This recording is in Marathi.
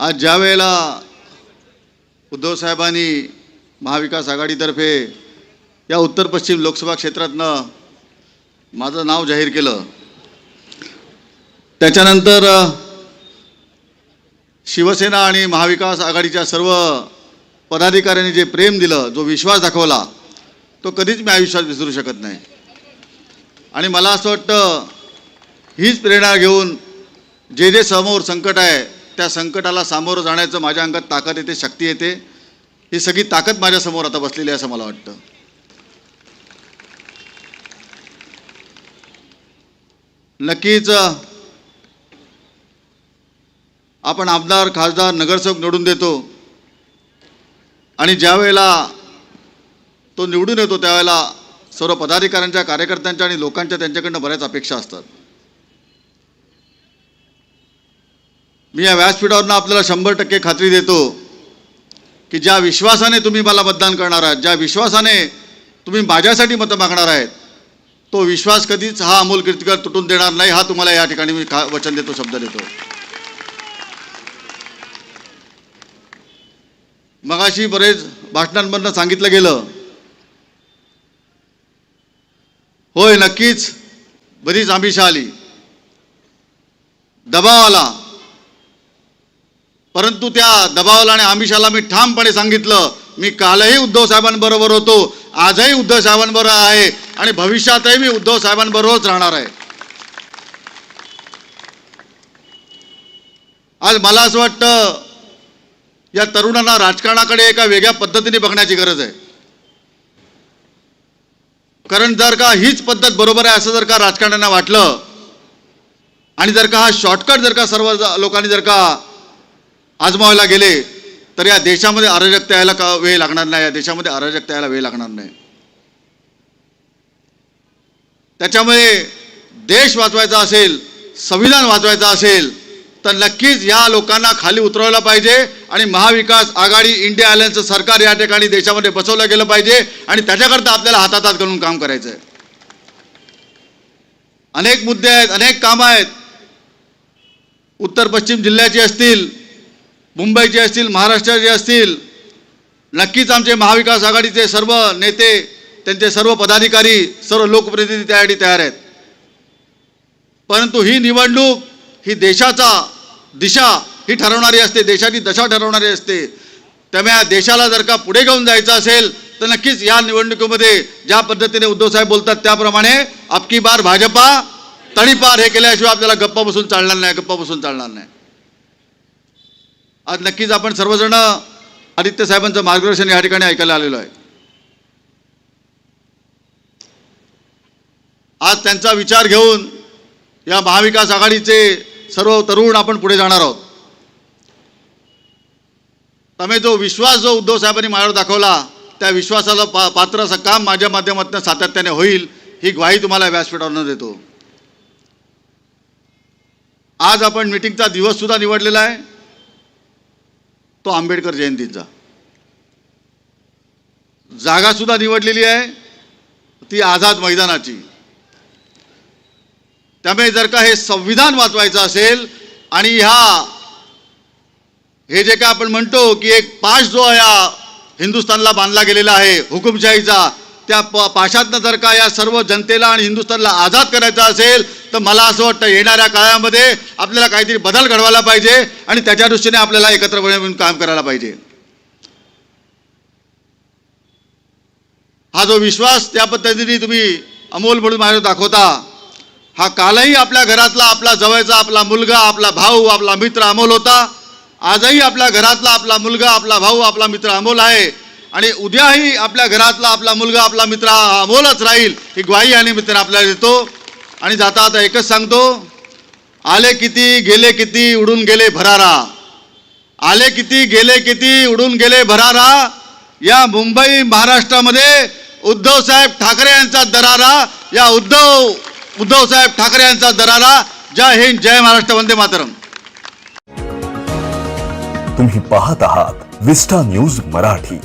आज ज्या वेळेला उद्धव साहेबांनी महाविकास आघाडीतर्फे या उत्तर पश्चिम लोकसभा क्षेत्रातनं माझं नाव जाहीर केलं. त्याच्यानंतर शिवसेना आणि महाविकास आघाडीच्या सर्व पदाधिकाऱ्यांनी जे प्रेम दिलं जो विश्वास दाखवला तो कधीच मी आयुष्यात विसरू शकत नाही. आणि मला असं वाटतं हीच प्रेरणा घेऊन जे जे समोर संकट आहे त्या संकटाला सामोरं जाण्याचं माझ्या अंगात ताकद येते शक्ती येते. ही सगळी ताकद माझ्यासमोर आता बसलेली आहे असं मला वाटतं. नक्कीच आपण आमदार खासदार नगरसेवक निवडून देतो. आणि ज्यावेळेला तो निवडून येतो त्यावेळेला सर्व पदाधिकाऱ्यांच्या कार्यकर्त्यांच्या आणि लोकांच्या त्यांच्याकडनं बऱ्याच अपेक्षा असतात. मी या व्यासपीठावरनं आपल्याला शंभर टक्के खात्री देतो की ज्या विश्वासाने तुम्ही मला मतदान करणार आहात ज्या विश्वासाने तुम्ही माझ्यासाठी मतं मागणार आहेत तो विश्वास कधीच हा अमोल कीर्तिकर तुटून देणार नाही हा तुम्हाला या ठिकाणी मी खा वचन देतो शब्द देतो. मगाशी बरेच भाषणांमधनं सांगितलं गेलं. होय नक्कीच बरीच आमिषा आली दबाव आला परंतु त्या दबावाला आणि आमिषाला मी ठामपणे सांगितलं. मी कालही उद्धव साहेबांबरोबर होतो आजही उद्धव साहेबांबरोबर आहे आणि भविष्यातही मी उद्धव साहेबांबरोबरच राहणार आहे. आज मला असं वाटतं या तरुणांना राजकारणाकडे एका वेगळ्या पद्धतीने बघण्याची गरज आहे. कारण जर का हीच पद्धत बरोबर आहे असं जर का राजकारण्यांना वाटलं आणि जर का हा शॉर्टकट जर का सर्व लोकांनी जर का आजमावायला गेले तर या देशामध्ये अराजकता यायला का वेळ लागणार नाही? या देशामध्ये अराजकता यायला वेळ लागणार नाही. त्याच्यामुळे देश वाचवायचा असेल संविधान वाचवायचं असेल तर नक्कीच या लोकांना खाली उतरवलं पाहिजे आणि महाविकास आघाडी इंडिया अलायन्सचं सरकार या ठिकाणी देशामध्ये बसवलं गेलं पाहिजे आणि त्याच्याकरता आपल्याला हातात हात घालून काम करायचं आहे अनेक मुद्दे आहेत अनेक कामं आहेत. उत्तर पश्चिम जिल्ह्याची असतील मुंबईचे असतील महाराष्ट्राचे असतील नक्कीच आमचे महाविकास आघाडीचे सर्व नेते त्यांचे सर्व पदाधिकारी सर्व लोकप्रतिनिधी त्यासाठी तयार आहेत. परंतु ही निवडणूक ही देशाचा दिशा ही ठरवणारी असते देशाची दशा ठरवणारी असते. त्यामुळे या देशाला जर का पुढे घेऊन जायचं असेल तर नक्कीच या निवडणुकीमध्ये ज्या पद्धतीने उद्धव साहेब बोलतात त्याप्रमाणे अबकी बार भाजपा तडीपार हे केल्याशिवाय आपल्याला गप्पा बसून चालणार नाही गप्पा बसून चालणार नाही. आज नक्कीच आपण सर्वजण आदित्य साहेबांचं मार्गदर्शन या ठिकाणी ऐकायला आलेलो आहे. आज त्यांचा विचार घेऊन या महाविकास आघाडीचे सर्व तरुण आपण पुढे जाणार आहोत. त्यामुळे जो विश्वास जो उद्धव साहेबांनी माझ्यावर दाखवला त्या विश्वासाला पा पात्र असं काम माझ्या माध्यमातून सातत्याने होईल ही ग्वाही तुम्हाला व्यासपीठावरनं देतो. आज आपण मिटिंगचा दिवससुद्धा निवडलेला आहे. तो आंबेडकर जयंतीचा. जागा सुद्धा निवडलेली आहे. ती आझाद मैदानाची. त्यामुळे जर का हे संविधान वाचवायचं असेल आणि ह्या हे जे काय आपण म्हणतो की एक पाश जो या हिंदुस्थानला बांधला गेलेला आहे हुकुमशाहीचा त्या पाशातनं जर का या सर्व जनतेला आणि हिंदुस्थानला आझाद करायचा असेल तर मला असं वाटतं येणाऱ्या काळामध्ये आपल्याला काहीतरी बदल घडवायला पाहिजे आणि त्याच्या दृष्टीने आपल्याला एकत्रपणे मिळून काम करायला पाहिजे. हा जो विश्वास त्या पद्धतीने तुम्ही अमोल म्हणून माझ्या दाखवता हा कालही आपल्या घरातला आपला जवळचा आपला मुलगा आपला भाऊ आपला मित्र अमोल होता. आजही आपल्या घरातला आपला मुलगा आपला भाऊ आपला मित्र अमोल आहे. आणि उद्याही आपल्या घरातला आपला मुलगा आपला मित्र हा अमोलच राहील ही ग्वाही आणि मित्र आपल्याला देतो. आणि जाता आता एकच सांगतो आले किती गेले किती उडून गेले भरारा. आले किती गेले किती उडून गेले भरारा. या मुंबई महाराष्ट्रामध्ये उद्धव साहेब ठाकरे यांचा दरारा या उद्धव उद्धव साहेब ठाकरे यांचा दरारा. जय हिंद जय महाराष्ट्र वंदे मातरम. तुम्ही पाहत आहात विस्टा न्यूज मराठी.